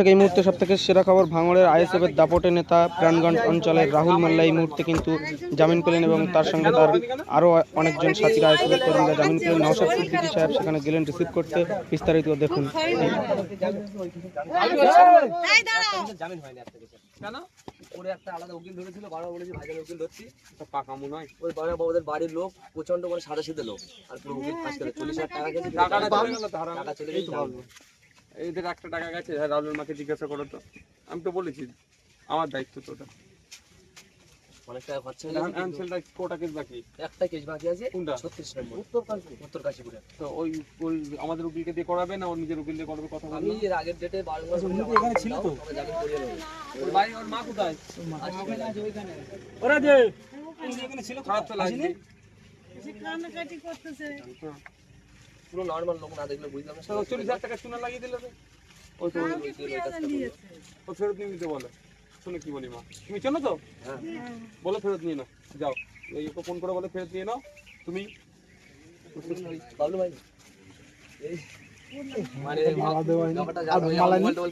থেকে এই মুহূর্তে সব থেকে সেরা খবর ভাঙড়ের আইএসএফ এর দাপটে নেতা প্রাণগঞ্জ অঞ্চলের রাহুল মাল্লা এই মুহূর্তে কিন্তু জামিন পেলেন এবং তার সঙ্গে তার আরও অনেকজন সাথীরা আইএসএফ এর কর্মীরা জামিন পেলেন। নওশাদ সিদ্দিকী সাহেব সেখানে গেলেন রিসিভ করতে। বিস্তারিত দেখুন। জামিন হয়নি একটা কেসে কেন? ওরে একটা আলাদা উকিল ধরেছিল বারবার বলেছি ভাইজানের উকিল ধরছি। পাকা মনে হয় ওই বাবা বাবুদের বাড়ির লোক প্রচণ্ড করে সাদা সিধে লোক। আর পুরো উকিল ফাঁস করে চল্লিশ হাজার টাকা চলে টাকা চলে গেছে এদের একটা টাকা গেছে হ্যাঁ রাহুলের মাকে জিজ্ঞাসা করো তো। আমি তো বলেছি আমার দায়িত্ব তো ওটা। অনেক টাকা খরচা হয়ে কোটা কেস বাকি? একটা কেস বাকি আছে? কোনটা? ছত্রিশ নম্বর। উত্তর কাশী। উত্তর কাশীপুরে। তো ওই ওই আমাদের উকিলকে দিয়ে করাবে না ওর নিজের উকিল দিয়ে করবে কথা আমি এর আগের ডেটে বারো এখানে ছিল তো? ওর ওর মা কোথায়? ওরা যে খারাপ তো লাগবে পুরো নর্মাল লোক না দেখলে বুঝলাম না। চল্লিশ হাজার টাকা সোনা লাগিয়ে দিলে ওই তো ও ফেরত নিয়ে নিতে বলে। শুনে কি বলি মা। তুমি চেনো তো? হ্যাঁ। বলো ফেরত নিয়ে নাও। যাও। এই ওকে ফোন করে বলে ফেরত নিয়ে নাও। তুমি বাবলু ভাই? এই মানে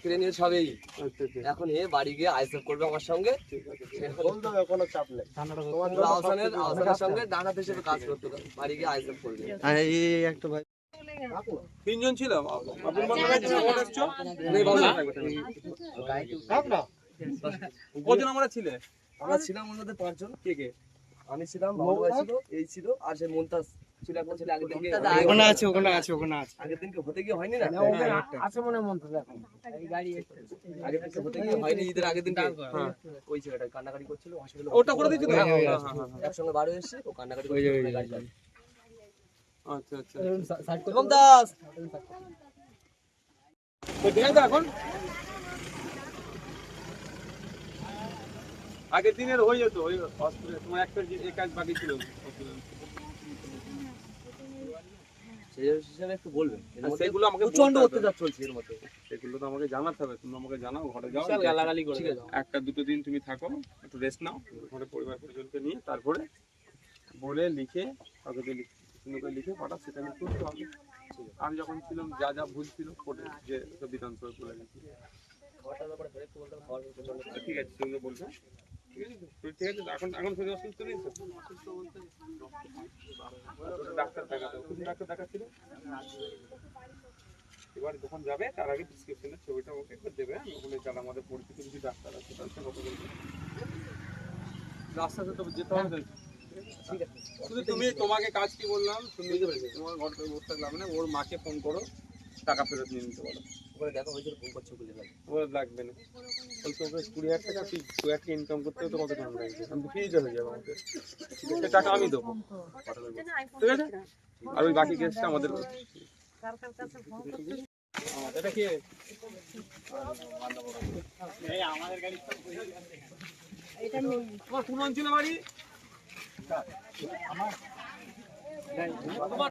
কিনে নিয়ে সবই। আচ্ছা আচ্ছা। এখন এ বাড়ি গিয়ে আইসেফ করবে আমার সঙ্গে। কোনো চাপ নেই। তোমার সঙ্গে হিসেবে কাজ করতে হবে। বাড়ি গিয়ে আইসেফ করবে। একটা ভাই তিনজন আব্দুল মান্নান বাবু কজন আমরা ছিলে? আমরা ছিলাম পাঁচজন কে কে? আমি ছিলাম বাবু ছিল এই ছিল আর সে মুমতাজ ছিল একটা ছিল আগের দিনকে ওখানে আছে ওখানে আছে ওখানে আছে। আগের দিনকে হতে গিয়ে হয়নি না? আছে মনে তো এখন। আগের দিনকে হতে গিয়ে হয়নি ঈদের আগের দিনকে। হ্যাঁ ওই ছেলেটা কান্নাকাটি করছিল হসপিটালে ওটা করে দিয়েছিল হ্যাঁ হ্যাঁ হ্যাঁ, হ্যাঁ। একসঙ্গে বাড়ি এসেছে ও কান্নাকাটি গাড়ি আচ্ছা আচ্ছা দাস। তো এখন। আগের দিনের হয়ে যেত ওই হসপিটাল তোমার একটা যে- এক কাজ বাকি ছিল। একটা দুটো দিন তুমি থাকো একটু রেস্ট নাও। ঘরে পরিবার পরিজনকে নিয়ে তারপরে বলে লিখে কাগজে লিখে সুন্দর করে লিখে পাঠা সেটা আমি করতে হবে। আমি যখন ছিলাম, যা যা ভুল ছিল কোর্টে যে বিধানসভা করে গেছি। খাওয়ার প্রচণ্ড ঠিক আছে, তুমি বলবে ঠিক আছে, এখন এখন শরীর ডাক্তার ডাক্তার এবার যখন যাবে, তার আগে ছবিটা দেবে হ্যাঁ? ওখানে যারা আমাদের ডাক্তার আছে বলবে। রাস্তাতে তো যেতে হবে। শুধু তুমি তোমাকে কাজ কি বললাম? তুমি তোমার ঘর থেকে বসে থাকলাম না ওর মাকে ফোন করো টাকা ফেরত নিয়ে নিতে বলো। ওখানে দেখা হয়েছিল ফোন করছে বলে ভাই ওর লাগবে না। বলছে ওকে কুড়ি হাজার টাকা তুই দু টাকা ইনকাম করতে হতো কত টাকা লাগবে? আমি তো হয়ে যাবে সে টাকা আমি দেবো। ঠিক আছে? আর ওই বাকি কেসটা আমাদের এটা কি? তোমার কোন অঞ্চলে বাড়ি? আমার